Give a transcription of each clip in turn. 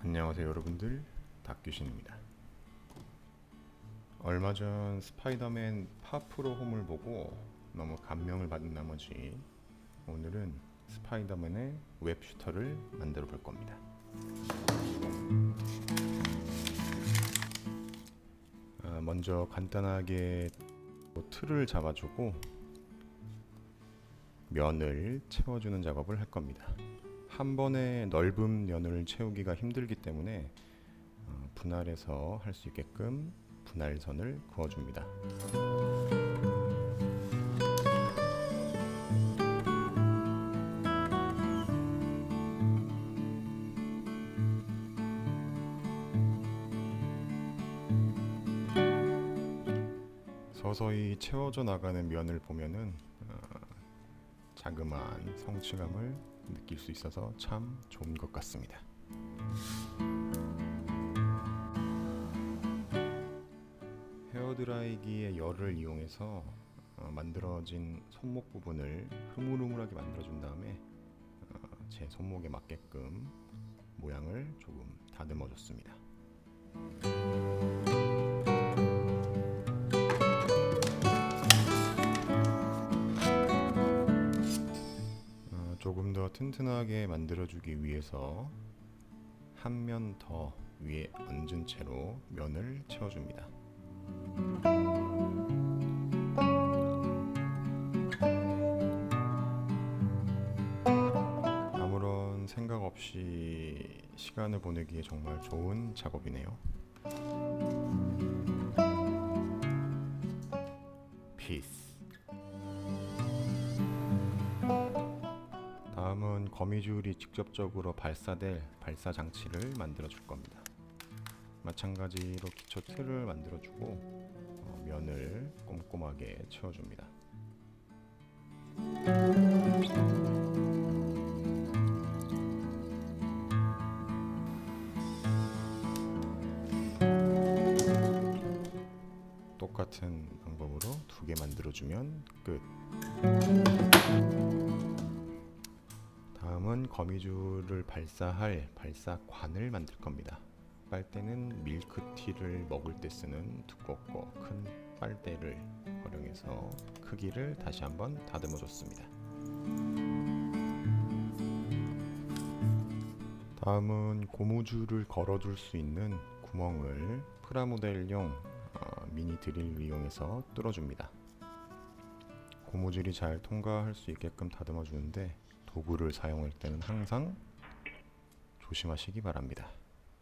안녕하세요 여러분들. 닥규신입니다. 얼마 전 스파이더맨 파프로 홈을 보고 너무 감명을 받은 나머지 오늘은 스파이더맨의 웹슈터를 만들어 볼 겁니다. 아, 먼저 간단하게 틀을 잡아주고 면을 채워주는 작업을 할 겁니다 한 번에 넓은 면을 채우기가 힘들기 때문에 어, 분할해서 할 수 있게끔 분할선을 그어줍니다. 서서히 채워져 나가는 면을 보면은 어, 자그마한 성취감을 느낄 수 있어서 참 좋은 것 같습니다. 헤어드라이기의 열을 이용해서 어, 만들어진 손목 부분을 흐물흐물하게 만들어준 다음에 어, 제 손목에 맞게끔 모양을 조금 다듬어 줬습니다. 튼튼하게 만들어주기 위해서 한 면 더 위에 얹은 채로 면을 채워줍니다. 아무런 생각 없이 시간을 보내기에 정말 좋은 작업이네요. 피 거미줄이 직접적으로 발사될 발사 장치를 만들어 줄 겁니다. 마찬가지로 기초 틀을 만들어 주고 어, 면을 꼼꼼하게 채워 줍니다. 똑같은 방법으로 두 개 만들어 주면 끝. 다음은 거미줄을 발사할 발사관을 만들 겁니다. 빨대는 밀크티를 먹을 때 쓰는 두껍고 큰 빨대를 활용해서 크기를 다시 한번 다듬어 줬습니다. 다음은 고무줄을 걸어둘 수 있는 구멍을 프라모델용 어, 미니 드릴을 이용해서 뚫어줍니다. 고무줄이 잘 통과할 수 있게끔 다듬어 주는데 도구를 사용할 때는 항상 조심하시기 바랍니다.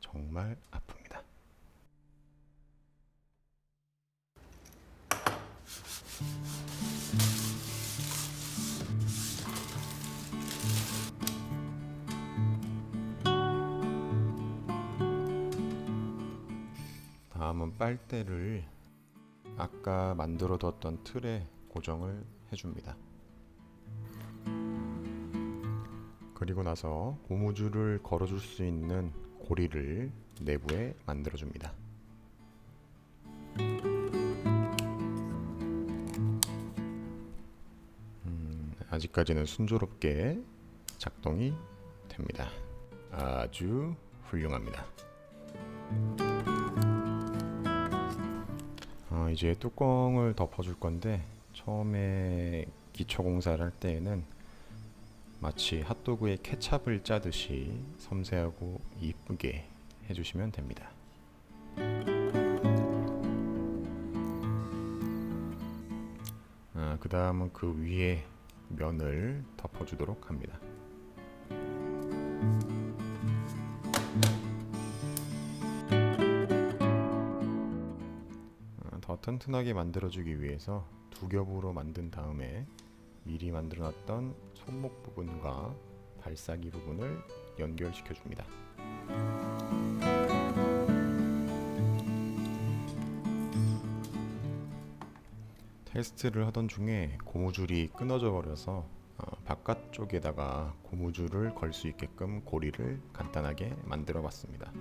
정말 아픕니다. 다음은 빨대를 아까 만들어 뒀던 틀에 고정을 해줍니다. 그리고 나서 고무줄을 걸어줄 수 있는 고리를 내부에 만들어줍니다. 음, 아직까지는 순조롭게 작동이 됩니다. 아주 훌륭합니다. 어, 이제 뚜껑을 덮어줄 건데 처음에 기초 공사를 할 때에는 마치 핫도그에 케찹을 짜듯이 섬세하고 이쁘게 해주시면 됩니다. 아, 그 다음은 그 위에 면을 덮어주도록 합니다. 아, 더 튼튼하게 만들어주기 위해서 두 겹으로 만든 다음에 미리 만들어놨던 손목 부분과 발사기 부분을 연결시켜 줍니다. 테스트를 하던 중에 고무줄이 끊어져 버려서 어, 바깥쪽에다가 고무줄을 걸 수 있게끔 고리를 간단하게 만들어 봤습니다.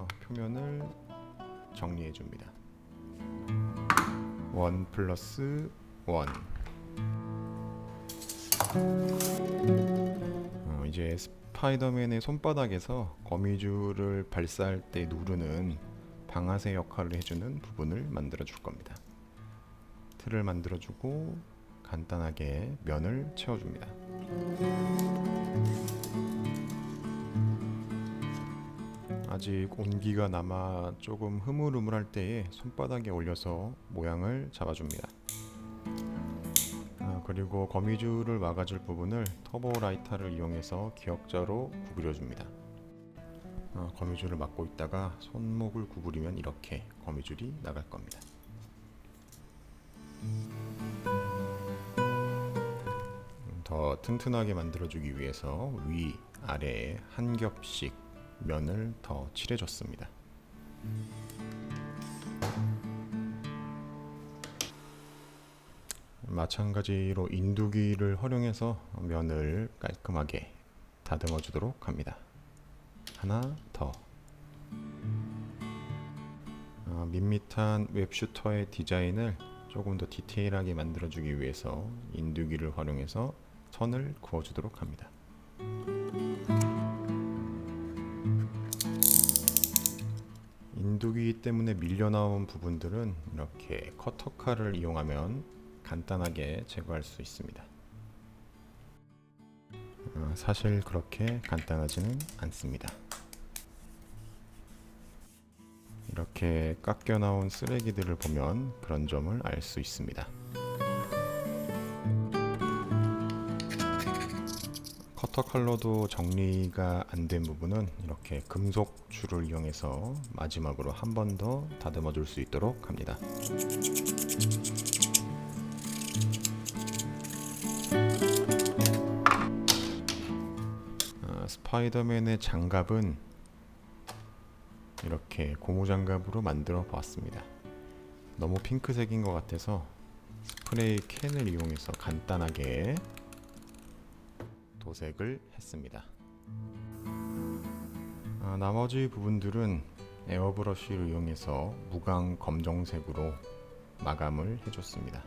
해서 표면을 정리해 줍니다. 원 플러스 원. 어, 이제 스파이더맨의 손바닥에서 거미줄을 발사할 때 누르는 방아쇠 역할을 해주는 부분을 만들어 줄 겁니다. 틀을 만들어 주고 간단하게 면을 채워 줍니다. 아직 온기가 남아 조금 흐물흐물할 때에 손바닥에 올려서 모양을 잡아줍니다. 아, 그리고 거미줄을 막아줄 부분을 터보 라이터를 이용해서 기역자로 구부려줍니다. 아, 거미줄을 막고 있다가 손목을 구부리면 이렇게 거미줄이 나갈 겁니다. 음, 더 튼튼하게 만들어주기 위해서 위, 아래에 한 겹씩 면을 더 칠해줬습니다. 마찬가지로 인두기를 활용해서 면을 깔끔하게 다듬어 주도록 합니다. 하나 더. 어, 밋밋한 웹슈터의 디자인을 조금 더 디테일하게 만들어주기 위해서 인두기를 활용해서 선을 그어주도록 합니다. 인두기 때문에 밀려나온 부분들은 이렇게 커터 칼을 이용하면 간단하게 제거할 수 있습니다. 어, 사실 그렇게 간단하지는 않습니다. 이렇게 깎여 나온 쓰레기들을 보면 그런 점을 알 수 있습니다. 커터 칼로도 정리가 안 된 부분은 이렇게 금속 줄을 이용해서 마지막으로 한 번 더 다듬어 줄 수 있도록 합니다. 아, 스파이더맨의 장갑은 이렇게 고무 장갑으로 만들어 보았습니다. 너무 핑크색인 것 같아서 스프레이 캔을 이용해서 간단하게 도색을 했습니다. 아, 나머지 부분들은 에어브러쉬를 이용해서 무광 검정색으로 마감을 해줬습니다.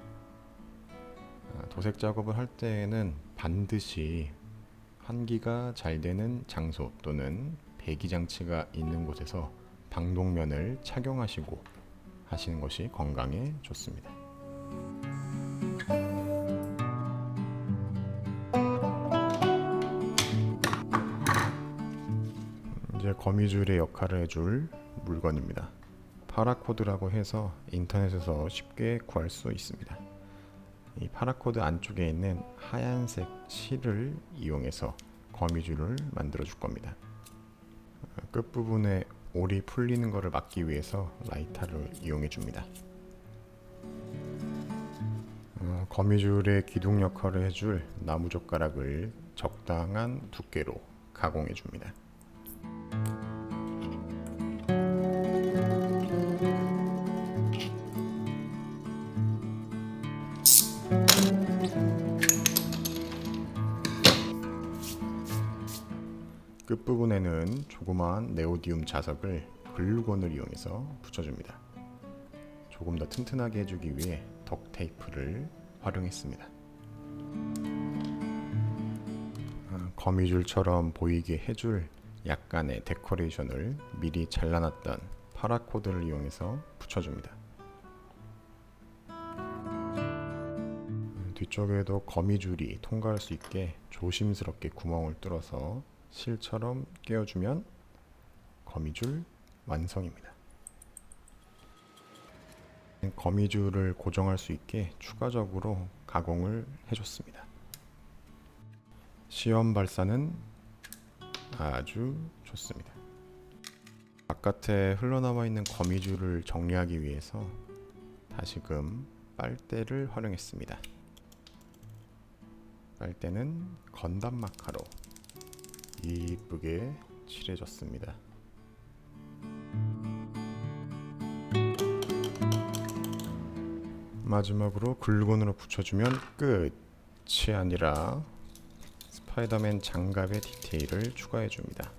아, 도색 작업을 할 때에는 반드시 환기가 잘 되는 장소 또는 배기 장치가 있는 곳에서 방독면을 착용하시고 하시는 것이 건강에 좋습니다. 이제 거미줄의 역할을 해줄 물건입니다. 파라코드라고 해서 인터넷에서 쉽게 구할 수 있습니다. 이 파라코드 안쪽에 있는 하얀색 실을 이용해서 거미줄을 만들어 줄 겁니다. 어, 끝부분에 올이 풀리는 것을 막기 위해서 라이터를 이용해 줍니다. 어, 거미줄의 기둥 역할을 해줄 나무 젓가락을 적당한 두께로 가공해 줍니다. 끝부분에는 조그마한 네오디움 자석을 글루건을 이용해서 붙여줍니다. 조금 더 튼튼하게 해주기 위해 덕 테이프를 활용했습니다. 아, 거미줄처럼 보이게 해줄 약간의 데코레이션을 미리 잘라놨던 파라코드를 이용해서 붙여줍니다. 음, 뒤쪽에도 거미줄이 통과할 수 있게 조심스럽게 구멍을 뚫어서 실처럼 끼워주면 거미줄 완성입니다. 거미줄을 고정할 수 있게 추가적으로 가공을 해줬습니다. 시험 발사는 아주 좋습니다. 바깥에 흘러나와 있는 거미줄을 정리하기 위해서 다시금 빨대를 활용했습니다. 빨대는 건담 마카로 이쁘게 칠해줬습니다. 마지막으로 글루건으로 붙여주면 끝이 아니라 스파이더맨 장갑의 디테일을 추가해 줍니다.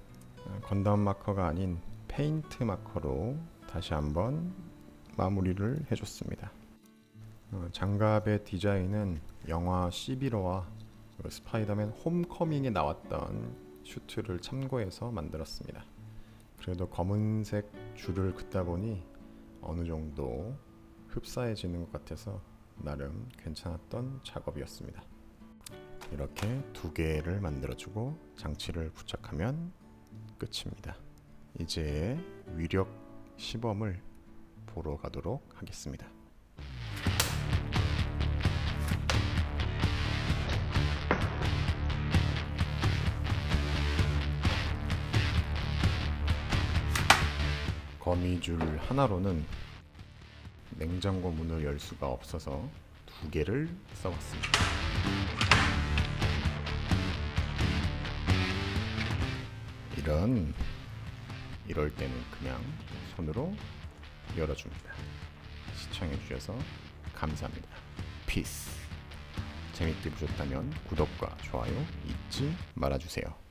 아, 건담 마커가 아닌 페인트 마커로 다시 한번 마무리를 해줬습니다. 어, 장갑의 디자인은 영화 11호와 그 스파이더맨 홈커밍에 나왔던 슈트를 참고해서 만들었습니다. 그래도 검은색 줄을 긋다 보니 어느 정도 흡사해지는 것 같아서 나름 괜찮았던 작업이었습니다. 이렇게 두 개를 만들어주고 장치를 부착하면 끝입니다. 이제 위력 시범을 보러 가도록 하겠습니다. 거미줄 하나로는 냉장고 문을 열 수가 없어서 두 개를 써봤습니다. 이런 이럴 때는 그냥 손으로 열어줍니다. 시청해주셔서 감사합니다. 피스. 재밌게 보셨다면 구독과 좋아요 잊지 말아주세요.